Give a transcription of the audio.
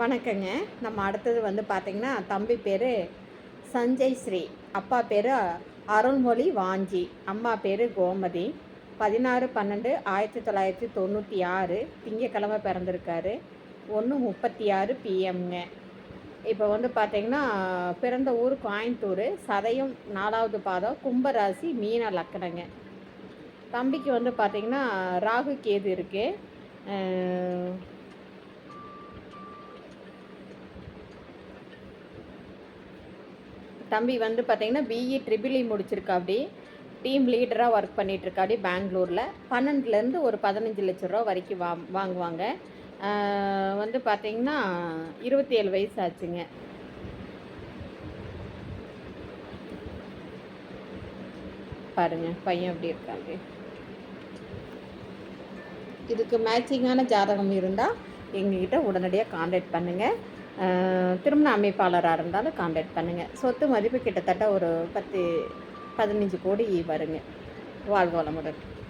வணக்கங்க. நம்ம அடுத்தது வந்து பார்த்திங்கன்னா தம்பி பேர் சஞ்சய் ஸ்ரீ. அப்பா பேர் அருள்மொழி வாஞ்சி. அம்மா பேர் கோமதி. பதினாறு பன்னெண்டு ஆயிரத்தி தொள்ளாயிரத்தி தொண்ணூற்றி ஆறு திங்கக்கிழமை பிறந்திருக்காரு ஒன்று முப்பத்தி ஆறு பிஎம்ங்க இப்போ வந்து பார்த்திங்கன்னா பிறந்த ஊர் கோயம்புத்தூர். சதயம் நாலாவது பாதம் கும்பராசி மீன லக்கணங்க. தம்பிக்கு வந்து பார்த்திங்கன்னா ராகு கேது இருக்குது தம்பி வந்து பார்த்தீங்கன்னா பிஇ ட்ரிபிள் முடிச்சிருக்கா அப்படி. டீம் லீடராக ஒர்க் பண்ணிகிட்ருக்காடி பெங்களூரில். பன்னெண்டுலேருந்து ஒரு பதினஞ்சு லட்ச ரூபா வரைக்கும் வா வாங்குவாங்க. வந்து பார்த்தீங்கன்னா இருபத்தி ஏழு வயசு ஆச்சுங்க. பாருங்க பையன் எப்படி இருக்காங்க. இதுக்கு மேட்சிங்கான ஜாதகம் இருந்தால் எங்ககிட்ட உடனடியாக காண்டாக்ட் பண்ணுங்கள் திருமண அமைப்பாளராக இருந்தாலும் காண்டாக்ட் பண்ணுங்கள் சொத்து மதிப்பு கிட்டத்தட்ட ஒரு பத்து பதினஞ்சு கோடி வருங்க. வாழ்வாளமுடன்.